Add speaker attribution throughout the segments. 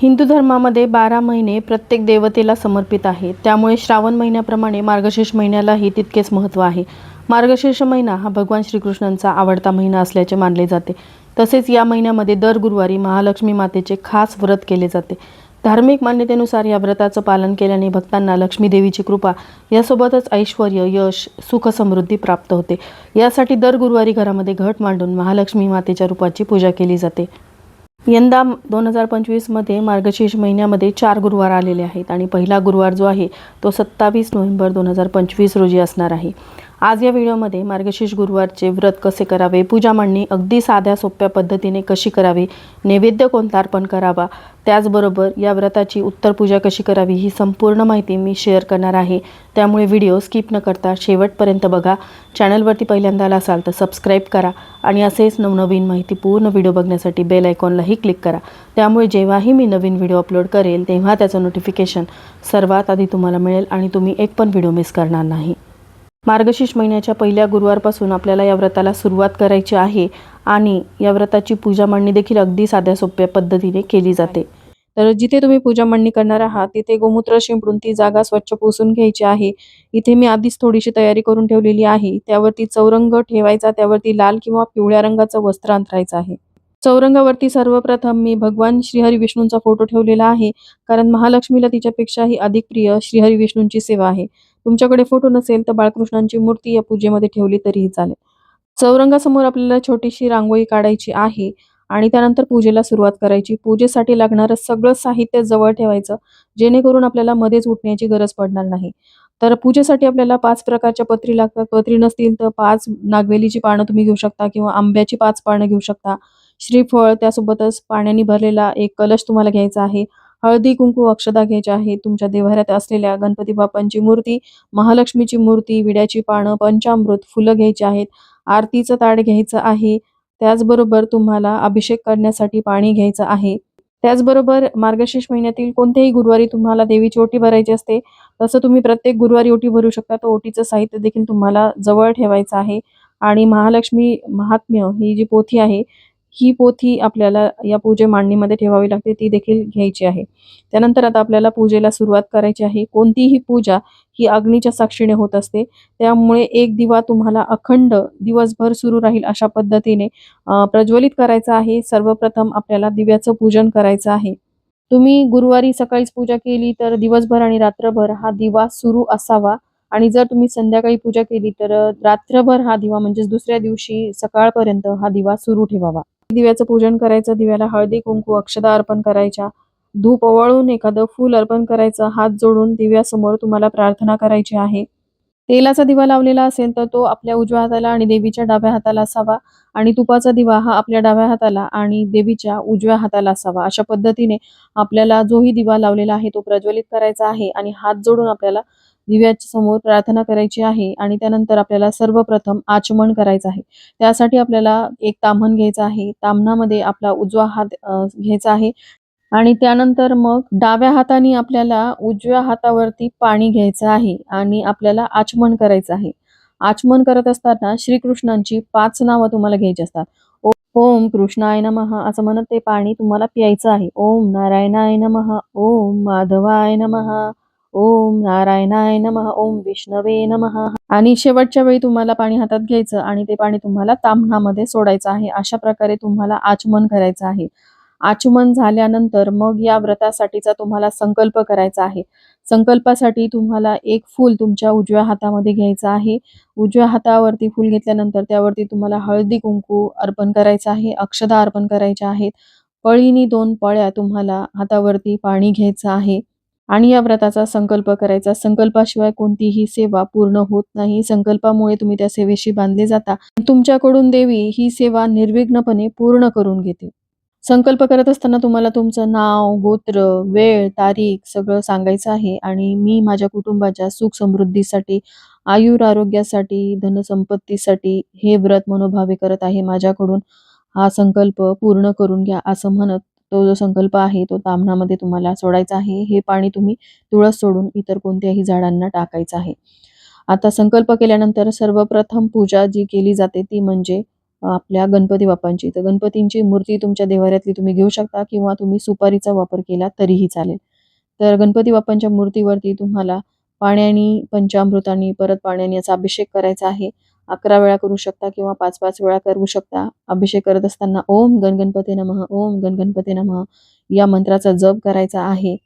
Speaker 1: हिंदू धर्मामध्ये बारा महिने प्रत्येक देवतेला समर्पित आहे त्यामुळे श्रावण महिन्याप्रमाणे मार्गशीर्ष महिन्यालाही तितकेच महत्त्व आहे. मार्गशीर्ष महिना हा भगवान श्रीकृष्णांचा आवडता महिना असल्याचे मानले जाते. तसेच या महिन्यामध्ये दर गुरुवारी महालक्ष्मी मातेचे खास व्रत केले जाते. धार्मिक मान्यतेनुसार या व्रताचं पालन केल्याने भक्तांना लक्ष्मीदेवीची कृपा यासोबतच ऐश्वर यश सुख समृद्धी प्राप्त होते. यासाठी दर गुरुवारी घरामध्ये घट मांडून महालक्ष्मी मातेच्या रूपाची पूजा केली जाते. यंदा दोन हजार पंचवीसमध्ये मार्गशीर्ष महिन्यामध्ये चार गुरुवार आलेले आहेत आणि पहिला गुरुवार जो आहे तो सत्तावीस नोव्हेंबर दोन हजार पंचवीस रोजी असणार आहे. आज या व्हिडिओमध्ये मार्गशीर्ष गुरुवारचे व्रत कसे करावे पूजा मांडणी अगदी साध्या सोप्या पद्धतीने कशी करावी नैवेद्य कोणता अर्पण करावा त्याचबरोबर या व्रताची उत्तर पूजा कशी करावी ही संपूर्ण माहिती मी शेअर करणार आहे. त्यामुळे व्हिडिओ स्किप न करता शेवटपर्यंत बघा. चॅनलवरती पहिल्यांदा आला असाल तर सबस्क्राईब करा आणि असेच नवनवीन माहिती पूर्ण व्हिडिओ बघण्यासाठी बेल आयकॉनलाही क्लिक करा. त्यामुळे जेव्हाही मी नवीन व्हिडिओ अपलोड करेल तेव्हा त्याचं नोटिफिकेशन सर्वात आधी तुम्हाला मिळेल आणि तुम्ही एक पण व्हिडिओ मिस करणार नाही. मार्गशीर्ष महिन्याच्या पहिल्या गुरुवारपासून आपल्याला या व्रताला सुरुवात करायची आहे आणि या व्रताची पूजा मांडणी देखील अगदी साध्या सोप्या पद्धतीने केली जाते. तर जिथे तुम्ही पूजा मांडणी करणार आहात तिथे गोमूत्र शिंपडून ती जागा स्वच्छ पुसून घ्यायची आहे. इथे मी आधीच थोडीशी तयारी करून ठेवलेली आहे. त्यावरती चौरंग ठेवायचा त्यावरती लाल किंवा पिवळ्या रंगाचं वस्त्र अंतरायचं आहे. चौरंगावरती सर्वप्रथम मी भगवान श्रीहरी विष्णूंचा फोटो ठेवलेला आहे कारण महालक्ष्मीला तिच्यापेक्षाही अधिक प्रिय श्रीहरी विष्णूंची सेवा आहे. तुमच्याकडे फोटो नसेल तर बाळकृष्णांची मूर्ती या पूजेमध्ये ठेवली तरीही चालेल. चौरंगासमोर आपल्याला छोटीशी रांगोळी काढायची आहे आणि त्यानंतर पूजेला सुरुवात करायची. पूजेसाठी लागणारं सगळं साहित्य जवळ ठेवायचं जेणेकरून आपल्याला मध्येच उठण्याची गरज पडणार नाही. तर पूजेसाठी आपल्याला पाच प्रकारच्या पत्री लागतात. पत्री नसतील तर पाच नागवेलीची पानं तुम्ही घेऊ शकता किंवा आंब्याची पाच पानं घेऊ शकता. श्रीफळ त्यासोबतच पाण्याने भरलेला एक कलश तुम्हाला घ्यायचा आहे. हळदी कुंकू अक्षदा घ्यायच्या आहे तुमच्या देवाऱ्यात असलेल्या गणपती बाप्पांची मूर्ती महालक्ष्मीची मूर्ती विड्याची पानं पंचामृत फुलं घ्यायची आहेत. आरतीचं ताड घ्यायचं आहे. त्याचबरोबर तुम्हाला अभिषेक करण्यासाठी पाणी घ्यायचं आहे. त्याचबरोबर मार्गशीर्ष महिन्यातील कोणत्याही गुरुवारी तुम्हाला देवीची ओटी भरायची असते तसं तुम्ही प्रत्येक गुरुवारी ओटी भरू शकता. तर ओटीचं साहित्य देखील तुम्हाला जवळ ठेवायचं आहे. आणि महालक्ष्मी महात्म्य ही जी पोथी आहे ही पोथी आपल्याला या पूजे मांडणीमध्ये ठेवावी लागते ती देखील घ्यायची आहे. त्यानंतर आता आपल्याला पूजेला सुरुवात करायची आहे. कोणतीही पूजा ही अग्नीच्या साक्षीने होत असते. त्यामुळे एक दिवा तुम्हाला अखंड दिवसभर सुरू राहील अशा पद्धतीने प्रज्वलित करायचा आहे. सर्वप्रथम आपल्याला दिव्याचं पूजन करायचं आहे. तुम्ही गुरुवारी सकाळीच पूजा केली तर दिवसभर आणि रात्रभर हा दिवा सुरू असावा. आणि जर तुम्ही संध्याकाळी पूजा केली तर रात्रभर हा दिवा म्हणजेच दुसऱ्या दिवशी सकाळपर्यंत हा दिवा सुरू ठेवावा. दिव्याचं पूजन करायचं दिव्याला हळदी कुंकू अक्षदा अर्पण करायच्या धूप ओवाळून एखादं फूल अर्पण करायचं हात जोडून दिव्यासमोर तुम्हाला प्रार्थना करायची आहे. तेलाचा दिवा लावलेला असेल तर तो आपल्या उजव्या हाताला आणि देवीच्या डाव्या हाताला असावा आणि तुपाचा दिवा हा आपल्या डाव्या हाताला आणि देवीच्या उजव्या हाताला असावा. अशा पद्धतीने आपल्याला जोही दिवा लावलेला आहे तो प्रज्वलित करायचा आहे आणि हात जोडून आपल्याला दिव्याच्या समोर प्रार्थना करायची आहे आणि त्यानंतर आपल्याला सर्वप्रथम आचमन करायचं आहे. त्यासाठी आपल्याला एक ताम्हण घ्यायचं आहे. ताम्हणामध्ये आपला उजवा हात घ्यायचा आहे. आणि त्यानंतर मग डाव्या हाताने आपल्याला उजव्या हातावरती पाणी घ्यायचं आहे आणि आपल्याला आचमन करायचं आहे. आचमन करत असताना श्रीकृष्णांची पाच नावं तुम्हाला घ्यायची असतात. ओम कृष्णाय नमः असं म्हणत ते पाणी तुम्हाला प्यायचं आहे. ओम नारायणाय नमः. ओम माधवाय नमः. ओम नारायणाय नम ओम विष्णवे नम. आणि शेवटच्या वेळी तुम्हाला पाणी हातात घ्यायचं आणि ते पाणी तुम्हाला तांबणामध्ये सोडायचं आहे. अशा प्रकारे तुम्हाला आचमन करायचं आहे. आचमन झाल्यानंतर मग या व्रतासाठीचा तुम्हाला संकल्प करायचा आहे. संकल्पासाठी तुम्हाला एक फूल तुमच्या उजव्या हातामध्ये घ्यायचं आहे. उजव्या हातावरती फूल घेतल्यानंतर त्यावरती तुम्हाला हळदी कुंकू अर्पण करायचं आहे. अक्षदा अर्पण करायच्या आहेत. पळीनी दोन पळ्या तुम्हाला हातावरती पाणी घ्यायचं आहे. आणि या व्रताचा संकल्प करायचा. संकल्पाशिवाय कोणतीही सेवा पूर्ण होत नाही. संकल्पामुळे तुम्ही त्या सेवेशी बांधले जाता. तुमच्याकडून देवी ही सेवा निर्विघ्नपणे पूर्ण करून घेते. संकल्प करत असताना तुम्हाला तुमचं नाव गोत्र वेळ तारीख सगळं सांगायचं आहे. आणि मी माझ्या कुटुंबाच्या सुख समृद्धीसाठी आयुर आरोग्यासाठी धनसंपत्तीसाठी हे व्रत मनोभावे करत आहे. माझ्याकडून हा संकल्प पूर्ण करून घ्या असं म्हणत तो जो संकल्प आहे तो ताम्हणामध्ये तुम्हाला सोडायचा आहे. हे पाणी तुम्ही तुळस सोडून इतर कोणत्याही झाडांना टाकायचं आहे. आता संकल्प केल्यानंतर सर्वप्रथम पूजा जी केली जाते ती म्हणजे आपल्या गणपती बाप्पांची. तर गणपतींची मूर्ती तुमच्या देवाऱ्यातली तुम्ही घेऊ शकता किंवा तुम्ही सुपारीचा वापर केला तरीही चालेल. तर गणपती बाप्पांच्या मूर्तीवरती तुम्हाला पाण्याने पंचामृताने परत पाण्याने याचा अभिषेक करायचा आहे. अकरा वेळा करू शकता किंवा पाच पाच वेळा करू शकता. अभिषेक करत असताना ओम गणगणपती नमः ओम गणगणपती नमः या मंत्राचा जप करायचा आहे.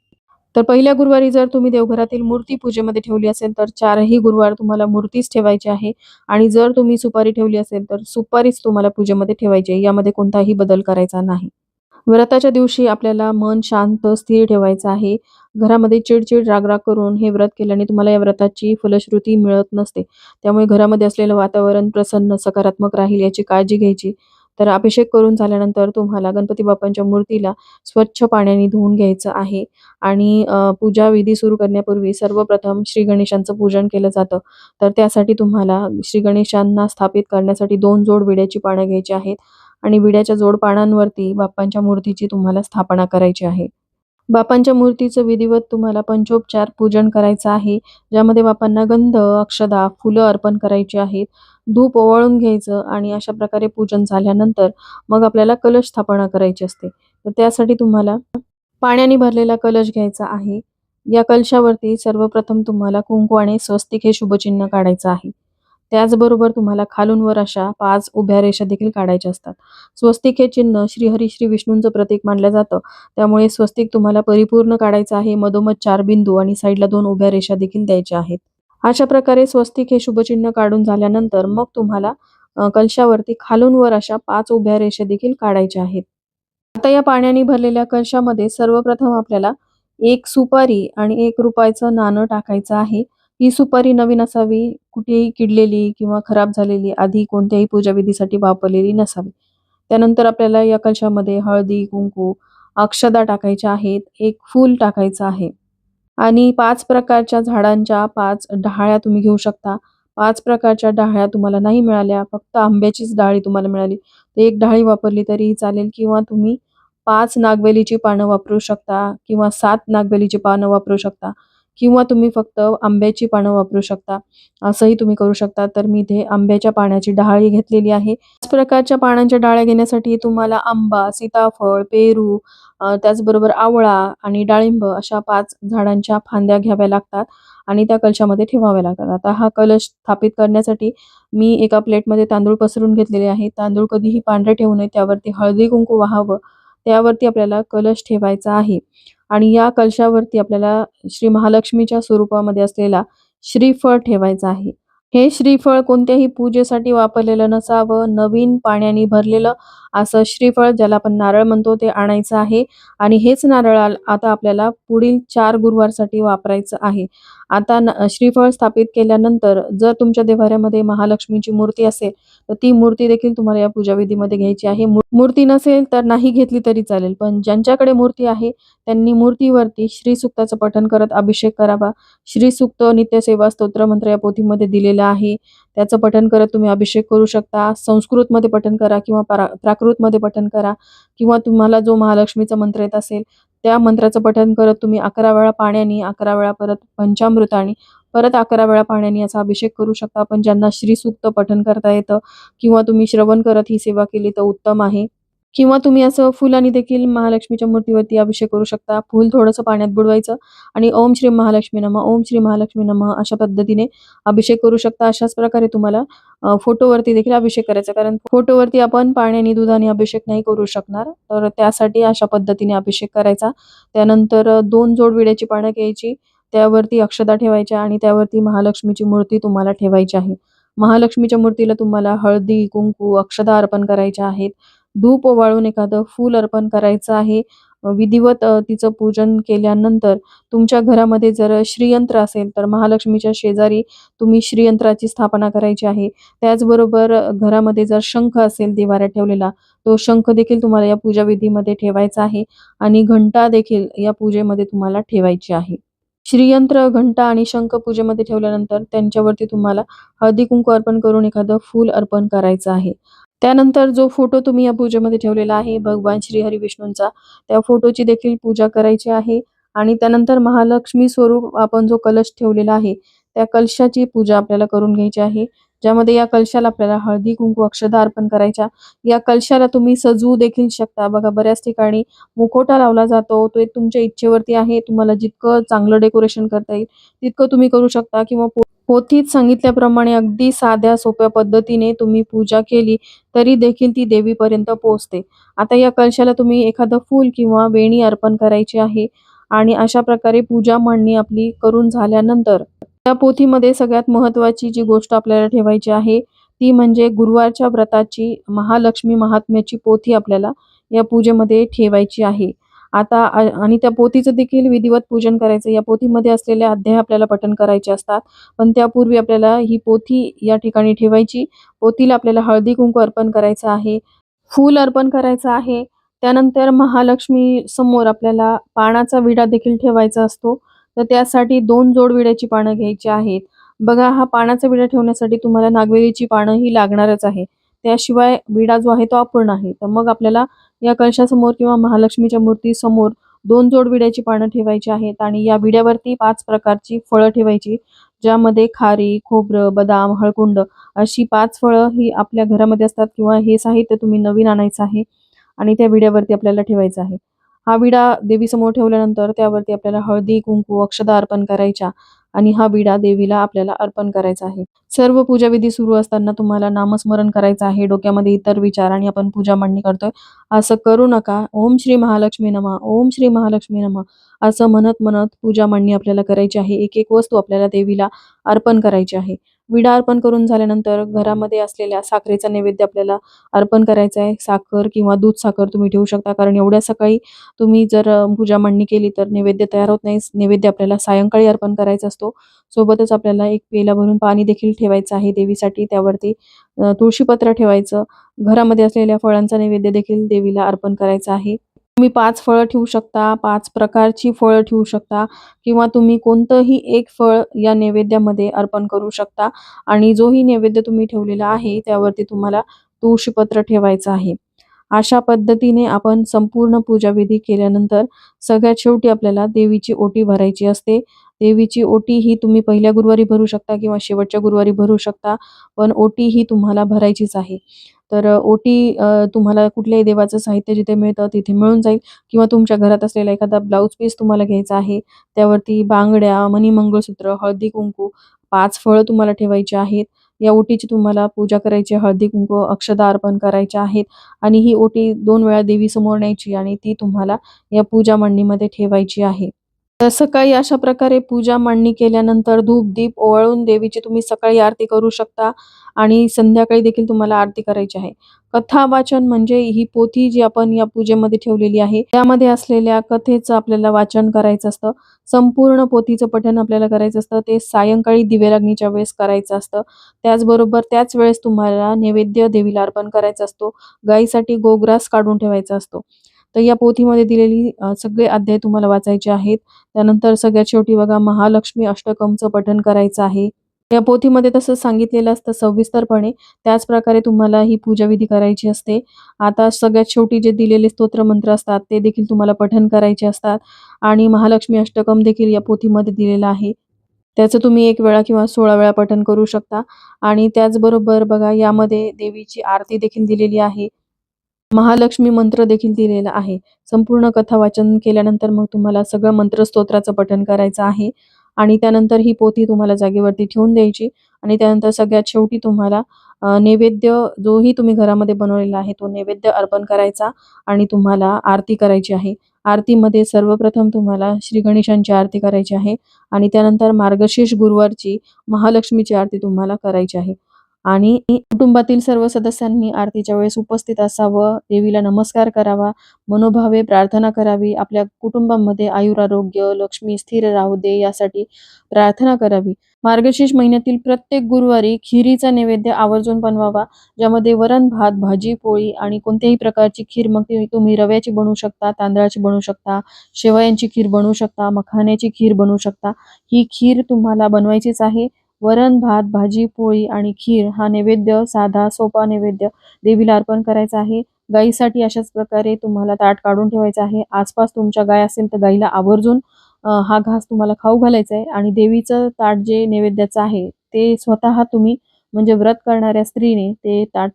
Speaker 1: तर पहिल्या गुरुवारी जर तुम्ही देवघरातील मूर्ती पूजेमध्ये ठेवली असेल तर चारही गुरुवार तुम्हाला मूर्तीच ठेवायची आहे. आणि जर तुम्ही सुपारी ठेवली असेल तर सुपारीच तुम्हाला पूजेमध्ये ठेवायची आहे. यामध्ये कोणताही बदल करायचा नाही. व्रताच्या दिवशी आपल्याला मन शांत स्थिर ठेवायचं आहे. घरामध्ये चिडचिड रागराग करून हे व्रत केल्याने तुम्हाला या व्रताची फलश्रुती मिळत नसते. त्यामुळे घरामध्ये असलेलं वातावरण प्रसन्न सकारात्मक राहील याची काळजी घ्यायची. तर अभिषेक करून झाल्यानंतर तुम्हाला गणपती बाप्पांच्या मूर्तीला स्वच्छ पाण्याने धुवून घ्यायचं आहे. आणि पूजा विधी सुरू करण्यापूर्वी सर्वप्रथम श्री गणेशांचं पूजन केलं जातं. तर त्यासाठी तुम्हाला श्री गणेशांना स्थापित करण्यासाठी दोन जोड विड्याची पानं घ्यायची आहेत. आणि विड्याच्या जोडपानांवरती बाप्पांच्या मूर्तीची तुम्हाला स्थापना करायची आहे. बाप्पांच्या मूर्तीचं विधिवत तुम्हाला पंचोपचार पूजन करायचं आहे ज्यामध्ये बापांना गंध अक्षदा फुलं अर्पण करायची आहेत धूप ओवाळून घ्यायचं आणि अशा प्रकारे पूजन झाल्यानंतर मग आपल्याला कलश स्थापना करायची असते. तर त्यासाठी तुम्हाला पाण्याने भरलेला कलश घ्यायचा आहे. या कलशावरती सर्वप्रथम तुम्हाला कुंकू आणि स्वस्तिक हे शुभचिन्ह काढायचं आहे. त्याचबरोबर तुम्हाला खालून वर अशा पाच उभ्या रेषा देखील काढायच्या असतात. स्वस्तिक हे चिन्ह श्रीहरी श्री विष्णूंचं प्रतीक मानलं जातं. त्यामुळे स्वस्तिक तुम्हाला परिपूर्ण काढायचं आहे. मधोमध चार बिंदू आणि साईडला दोन उभ्या रेषा देखील द्यायच्या आहेत. अशा प्रकारे स्वस्तिक हे शुभचिन्ह काढून झाल्यानंतर मग तुम्हाला कलशावरती खालून वर अशा पाच उभ्या रेषा देखील काढायच्या आहेत. आता या पाण्याने भरलेल्या कलशामध्ये सर्वप्रथम आपल्याला एक सुपारी आणि एक रुपयाचं नाणं टाकायचं आहे. ही सुपारी नवीन असावी कुठेही किडलेली किंवा खराब झालेली आधी कोणत्याही पूजाविधीसाठी वापरलेली नसावी. त्यानंतर आपल्याला या कलशामध्ये हळदी कुंकू अक्षदा टाकायच्या आहेत एक फूल टाकायचं आहे. आणि पाच प्रकारच्या झाडांच्या पाच डहाळ्या तुम्ही घेऊ शकता. पाच प्रकारच्या डहाळ्या तुम्हाला नाही मिळाल्या फक्त आंब्याचीच डाळी तुम्हाला मिळाली. तर एक डाळी वापरली तरीही चालेल किंवा तुम्ही पाच नागवेलीची पानं वापरू शकता किंवा सात नागवेलीची पानं वापरू शकता. किंवा तुम्ही फक्त आंब्याची पानं वापरू शकता. असंही तुम्ही करू शकता. तर मी इथे आंब्याच्या पाण्याची डाळी घेतलेली आहे. त्याच प्रकारच्या पानांच्या डाळ्या घेण्यासाठी तुम्हाला आंबा सीताफळ पेरू त्याचबरोबर आवळा आणि डाळिंब अशा पाच झाडांच्या फांद्या घ्याव्या लागतात आणि त्या कलशामध्ये ठेवाव्या लागतात. आता हा कलश स्थापित करण्यासाठी मी एका प्लेटमध्ये तांदूळ पसरून घेतलेले आहे. तांदूळ कधीही पांढरे ठेवू नये. त्यावरती हळदी कुंकू वाहावं. त्यावरती आपल्याला कलश ठेवायचा आहे. आणि या कलशावरती आपल्याला श्री महालक्ष्मीच्या स्वरूपामध्ये असलेला श्रीफळ ठेवायचं आहे. हे श्रीफळ कोणत्याही पूजेसाठी वापरलेलं नसावं नवीन पाण्याने भरलेलं असं श्रीफळ ज्याला आपण नारळ म्हणतो ते आणायचं आहे. आणि हेच नारळ आता आपल्याला पुढील चार गुरुवारसाठी वापरायचं आहे. आता श्रीफळ स्थापित केल्यानंतर जर तुमच्या देवाऱ्यामध्ये महालक्ष्मीची मूर्ती असेल तर ती मूर्ती देखील तुम्हाला या पूजाविधीमध्ये घ्यायची आहे. मूर्ती नसेल तर नाही घेतली तरी चालेल पण ज्यांच्याकडे मूर्ती आहे त्यांनी मूर्तीवरती श्रीसुक्ताचं पठण करत अभिषेक करावा. श्रीसुक्त नित्यसेवा स्तोत्र मंत्र या पोथीमध्ये दिलेलं आहे. त्याचं पठण करत तुम्ही अभिषेक करू शकता. संस्कृतमध्ये पठण करा किंवा प्रा प्राकृतमध्ये पठण करा किंवा तुम्हाला जो महालक्ष्मीचा मंत्र येत असेल त्या मंत्राचं पठन करत तुम्ही अकरा वेळा पाण्याने अकरा वेळा परत पंचामृताने परत अकरा वेळा पाण्याने याचा अभिषेक करू शकता. पण ज्यांना श्रीसूक्त पठन करता येतं किंवा तुम्ही श्रवण करत ही सेवा केली तर उत्तम आहे. किंवा तुम्ही असं फुलांनी देखील महालक्ष्मीच्या मूर्तीवरती अभिषेक करू शकता. फूल थोडंसं पाण्यात बुडवायचं आणि ओम श्री महालक्ष्मी नमः ओम श्री महालक्ष्मी नमः अशा पद्धतीने अभिषेक करू शकता. अशाच प्रकारे तुम्हाला फोटोवरती देखील अभिषेक करायचा कारण फोटोवरती आपण पाण्याने दुधाने अभिषेक नाही करू शकणार. तर त्यासाठी अशा पद्धतीने अभिषेक करायचा. त्यानंतर दोन जोड विड्याची पानं घ्यायची. त्यावरती अक्षता ठेवायच्या आणि त्यावरती महालक्ष्मीची मूर्ती तुम्हाला ठेवायची आहे. महालक्ष्मीच्या मूर्तीला तुम्हाला हळदी कुंकू अक्षदा अर्पण करायच्या आहेत. धूप वाळून एखादं फूल अर्पण करायचं आहे. विधिवत तिचं पूजन केल्यानंतर तुमच्या घरामध्ये जर श्रीयंत्र असेल तर महालक्ष्मीच्या शेजारी तुम्ही श्रीयंत्राची स्थापना करायची आहे. त्याचबरोबर घरामध्ये जर शंख असेल देवाऱ्यात ठेवलेला तो शंख देखील तुम्हाला या पूजा विधीमध्ये ठेवायचा आहे आणि घंटा देखील या पूजेमध्ये तुम्हाला ठेवायची आहे. श्रीयंत्र घंटा आणि शंख पूजेमध्ये ठेवल्यानंतर त्यांच्यावरती तुम्हाला हळदी कुंकू अर्पण करून एखादं फूल अर्पण करायचं आहे. त्यानंतर जो फोटो तुम्ही या पूजेमध्ये ठेवलेला आहे भगवान श्री हरी विष्णूंचा त्या फोटोची देखील पूजा करायची आहे. आणि त्यानंतर महालक्ष्मी स्वरूप आपण जो कलश ठेवलेला आहे त्या कलशाची पूजा आपल्याला करून घ्यायची आहे. ज्यामध्ये या कलशाला आपल्याला हळदी कुंकू अक्षदा अर्पण करायच्या. या कलशाला तुम्ही सजवू देखील शकता. बघा बऱ्याच ठिकाणी मुखोटा लावला जातो. तो एक तुमच्या इच्छेवरती आहे. तुम्हाला जितकं चांगलं डेकोरेशन करता येईल तितकं तुम्ही करू शकता. किंवा हो, पोथीत सांगितल्याप्रमाणे अगदी साध्या सोप्या पद्धतीने तुम्ही पूजा केली तरी देखील ती देवीपर्यंत पोहोचते. आता या कलशाला तुम्ही एखादं फूल किंवा वेणी अर्पण करायची आहे आणि अशा प्रकारे पूजा मांडणी आपली करून झाल्यानंतर त्या पोथीमध्ये सगळ्यात महत्वाची जी गोष्ट आपल्याला ठेवायची आहे ती म्हणजे गुरुवारच्या व्रताची महालक्ष्मी महात्म्याची पोथी आपल्याला या पूजेमध्ये ठेवायची आहे. आता आणि त्या पोथीचं देखील विधिवत पूजन करायचं. या पोथीमध्ये असलेले अध्याय आपल्याला पठण करायचे असतात. पण त्यापूर्वी आपल्याला ही पोथी या ठिकाणी ठेवायची. पोथीला आपल्याला हळदी कुंकू अर्पण करायचं आहे. फूल अर्पण करायचं आहे. त्यानंतर महालक्ष्मी समोर आपल्याला पानाचा विडा देखील ठेवायचा असतो. तर त्यासाठी दोन जोड विड्याची पानं घ्यायची आहेत. बघा हा पानाचा विडा ठेवण्यासाठी तुम्हाला नागवेलीची पानं ही लागणारच आहे. त्याशिवाय विडा जो आहे तो अपूर्ण आहे. तर मग आपल्याला या कलशासमोर किंवा महालक्ष्मीच्या मूर्ती समोर दोन जोड विड्याची पानं ठेवायची आहेत आणि या विड्यावरती पाच प्रकारची फळं ठेवायची ज्यामध्ये खारी खोबरं बदाम हळकुंड अशी पाच फळं ही आपल्या घरामध्ये असतात किंवा हे साहित्य तुम्ही नवीन आणायचं आहे आणि त्या विड्यावरती आपल्याला ठेवायचा आहे. हा विडा देवीसमोर ठेवल्यानंतर त्यावरती आपल्याला हळदी कुंकू अक्षदा अर्पण करायच्या. आणि हा विडा देवीला आपल्याला अर्पण करायचा आहे. सर्व पूजाविधी सुरू असताना तुम्हाला नामस्मरण करायचं आहे. डोक्यामध्ये इतर विचार आणि आपण पूजा मांडणी करतोय. असं करू नका. ओम श्री महालक्ष्मी नमा. ओम श्री महालक्ष्मी नमा. असं म्हणत म्हणत पूजा मांडणी आपल्याला करायची आहे. एक एक वस्तू आपल्याला देवीला अर्पण करायची आहे. विडा अर्पण करून झाल्यानंतर घरामध्ये असलेल्या साखरेचा नैवेद्य आपल्याला अर्पण करायचा आहे. साखर किंवा दूध साखर तुम्ही ठेवू शकता. कारण एवढ्या सकाळी तुम्ही जर पूजा मांडणी केली तर नैवेद्य तयार होत नाही. नैवेद्य आपल्याला सायंकाळी अर्पण करायचा असतो. सोबतच आपल्याला एक पेला भरून पाणी देखील ठेवायचं आहे देवीसाठी. त्यावरती तुळशीपत्र ठेवायचं. घरामध्ये असलेल्या फळांचा नैवेद्य देखील देवीला अर्पण करायचा आहे. तुम्ही पाच फळं ठेवू शकता पाच प्रकारची फळं ठेवू शकता किंवा तुम्ही कोणतंही एक फळ या नैवेद्यामध्ये अर्पण करू शकता आणि जोही नैवेद्य तुम्ही ठेवलेला आहे त्यावरती तुम्हाला तुळशीपत्र ठेवायचं आहे. अशा पद्धतीने आपण संपूर्ण पूजाविधी केल्यानंतर सगळ्यात शेवटी आपल्याला देवीची ओटी भरायची असते. देवीची ओटी ही तुम्ही पहिल्या गुरुवारी भरू शकता किंवा शेवटच्या गुरुवारी भरू शकता पण ओटी ही तुम्हाला भरायचीच आहे. तर ओटी तुम्हाला कुठल्याही देवाचं साहित्य जिथे मिळतं तिथे मिळून जाईल किंवा तुमच्या घरात असलेला एखादा ब्लाऊज पीस तुम्हाला घ्यायचा आहे त्यावरती बांगड्या मणिमंगळसूत्र हळदी कुंकू पाच फळं तुम्हाला ठेवायची आहेत. या ओटीची तुम्हाला पूजा करायची हळदी कुंकू अक्षदा अर्पण करायच्या आहेत आणि ही ओटी दोन वेळा देवीसमोर न्यायची आणि ती तुम्हाला या पूजा मांडणीमध्ये ठेवायची आहे. तर सकाळी अशा प्रकारे पूजा मांडणी केल्यानंतर धूप दीप ओवाळून देवीची तुम्ही सकाळी आरती करू शकता आणि संध्याकाळी देखील तुम्हाला आरती करायची आहे. कथा वाचन म्हणजे ही पोथी जी आपण या पूजेमध्ये ठेवलेली आहे त्यामध्ये असलेल्या कथेचं आपल्याला वाचन करायचं असतं. संपूर्ण पोथीचं पठण आपल्याला करायचं असतं. ते सायंकाळी दिव्यालागणीच्या वेळेस करायचं असतं. त्याचबरोबर त्याच वेळेस तुम्हाला नैवेद्य देवीला अर्पण करायचा असतो. गाईसाठी गोग्रास काढून ठेवायचा असतो. तर या पोथीमध्ये दिलेली सगळे अध्याय तुम्हाला वाचायचे आहेत. त्यानंतर सगळ्यात शेवटी बघा महालक्ष्मी अष्टकमचं पठण करायचं आहे. या पोथीमध्ये तसं सांगितलेलं असतं सविस्तरपणे. त्याच प्रकारे तुम्हाला ही पूजाविधी करायची असते. आता सगळ्यात शेवटी जे दिलेले स्तोत्र मंत्र असतात ते देखील तुम्हाला पठण करायचे असतात. आणि महालक्ष्मी अष्टकम देखील या पोथीमध्ये दिलेलं आहे. त्याचं तुम्ही एक वेळा किंवा सोळा वेळा पठण करू शकता. आणि त्याचबरोबर बघा यामध्ये देवीची आरती देखील दिलेली आहे. महालक्ष्मी मंत्र देखील दिलेला आहे. संपूर्ण कथा वाचन केल्यानंतर मग तुम्हाला सगळं मंत्र स्तोत्राचं पठण करायचं आहे. आणि त्यानंतर ही पोथी तुम्हाला जागेवरती ठेवून द्यायची. आणि त्यानंतर सगळ्यात शेवटी तुम्हाला नैवेद्य जोही तुम्ही घरामध्ये बनवलेला आहे तो नैवेद्य अर्पण करायचा आणि तुम्हाला आरती करायची आहे. आरतीमध्ये सर्वप्रथम तुम्हाला श्री गणेशांची आरती करायची आहे. आणि त्यानंतर मार्गशीर्ष गुरुवारची महालक्ष्मीची आरती तुम्हाला करायची आहे. आणि कुटुंबातील सर्व सदस्यांनी आरतीच्या वेळेस उपस्थित असावं देवीला नमस्कार करावा मनोभावे प्रार्थना करावी आपल्या कुटुंबामध्ये आयुरारोग्य लक्ष्मी स्थिर राहू दे यासाठी प्रार्थना करावी. मार्गशीर्ष महिन्यातील प्रत्येक गुरुवारी खिरीचा नैवेद्य आवर्जून बनवावा ज्यामध्ये वरण भात भाजी पोळी आणि कोणत्याही प्रकारची खीर मग तुम्ही रव्याची बनवू शकता तांदळाची बनवू शकता शेवयांची खीर बनवू शकता मखाण्याची खीर बनवू शकता. ही खीर तुम्हाला बनवायचीच आहे. वरण भात भाजी पोळी आणि खीर हा नैवेद्य साधा सोपा नैवेद्य देवीला अर्पण करायचा आहे. गाईसाठी अशाच प्रकारे तुम्हाला ताट काढून ठेवायचं आहे. आसपास तुमच्या गाय असेल तर गाईला आवर्जून हा घास तुम्हाला खाऊ घालायचा आहे आणि देवीचं ताट जे नैवेद्याचं आहे ते स्वतः तुम्ही म्हणजे व्रत करणाऱ्या स्त्रीने ते ताट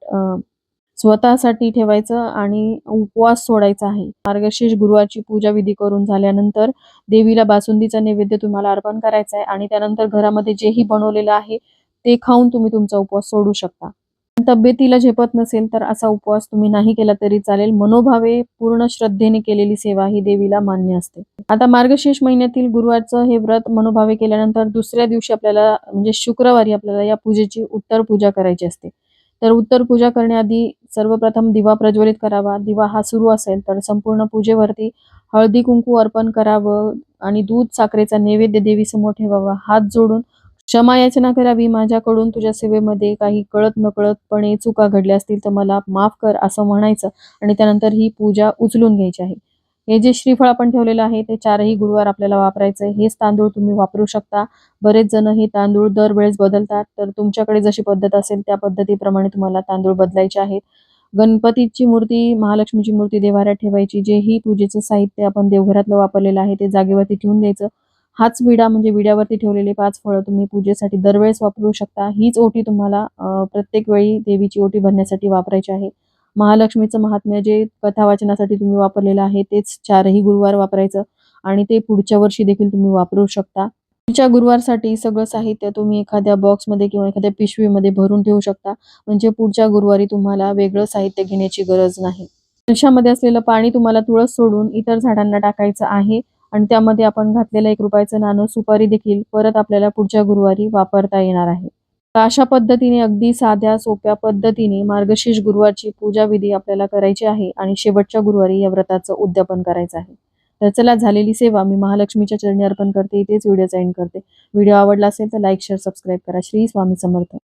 Speaker 1: स्वतःसाठी ठेवायचं आणि उपवास सोडायचा आहे. मार्गशीर्ष गुरुवारची पूजा विधी करून झाल्यानंतर देवीला बासुंदीचा नैवेद्य तुम्हाला अर्पण करायचा आहे आणि त्यानंतर घरामध्ये जेही बनवलेलं आहे ते खाऊन तुम्ही तुमचा उपवास सोडू शकता. तब्येतीला झेपत नसेल तर असा उपवास तुम्ही नाही केला तरी चालेल. मनोभावे पूर्ण श्रद्धेने केलेली सेवा ही देवीला मान्य असते. आता मार्गशीर्ष महिन्यातील गुरुवारचं हे व्रत मनोभावे केल्यानंतर दुसऱ्या दिवशी आपल्याला म्हणजे शुक्रवारी आपल्याला या पूजेची उत्तर पूजा करायची असते. तर उत्तर पूजा करण्याआधी सर्वप्रथम दिवा प्रज्वलित करावा. दिवा हा सुरू असेल तर संपूर्ण पूजेवरती हळदी कुंकू अर्पण करावं आणि दूध साखरेचा नैवेद्य देवीसमोर ठेवावा. हात जोडून क्षमा याचना करावी. माझ्याकडून तुझ्या सेवेमध्ये काही कळत नकळतपणे चुका घडल्या असतील तर मला माफ कर असं म्हणायचं आणि त्यानंतर ही पूजा उचलून घ्यायची आहे. हे जे श्रीफळ आपण ठेवलेलं आहे ते चारही गुरुवार आपल्याला वापरायचं आहे हेच तांदूळ तुम्ही वापरू शकता. बरेच जण हे तांदूळ दरवेळेस बदलतात. तर तुमच्याकडे जशी पद्धत असेल त्या पद्धतीप्रमाणे तुम्हाला तांदूळ बदलायचे आहेत. गणपतीची मूर्ती महालक्ष्मीची मूर्ती देवाऱ्यात ठेवायची. जे ही पूजेचं साहित्य आपण देवघरातलं वापरलेलं आहे ते जागेवरती ठेवून द्यायचं. हाच विडा म्हणजे विड्यावरती ठेवलेले पाच फळं तुम्ही पूजेसाठी दरवेळेस वापरू शकता. हीच ओटी तुम्हाला प्रत्येक वेळी देवीची ओटी भरण्यासाठी वापरायची आहे. महालक्ष्मीचं महात्म्य जे कथा वाचनासाठी तुम्ही वापरलेलं आहे तेच चारही गुरुवार वापरायचं आणि ते पुढच्या वर्षी देखील तुम्ही वापरू शकता. पुढच्या गुरुवारसाठी सगळं साहित्य तुम्ही एखाद्या बॉक्समध्ये किंवा एखाद्या पिशवीमध्ये भरून ठेवू शकता. म्हणजे पुढच्या गुरुवारी तुम्हाला वेगळं साहित्य घेण्याची गरज नाही. कलशामध्ये असलेलं पाणी तुम्हाला तुळस सोडून इतर झाडांना टाकायचं आहे आणि त्यामध्ये आपण घातलेलं एक रुपयाचं नाणं सुपारी देखील परत आपल्याला पुढच्या गुरुवारी वापरता येणार आहे. तर अशा पद्धतीने अगदी साध्या सोप्या पद्धतीने मार्गशीर्ष गुरुवारची पूजा विधी आपल्याला करायची आहे आणि शेवटच्या गुरुवारी या व्रताचं उद्यापन करायचं आहे. तर चला झालेली सेवा मी महालक्ष्मीच्या चरणी अर्पण करते. इथेच व्हिडिओ एंड करते. व्हिडिओ आवडला असेल तर लाईक शेअर सबस्क्राईब करा. श्री स्वामी समर्थ.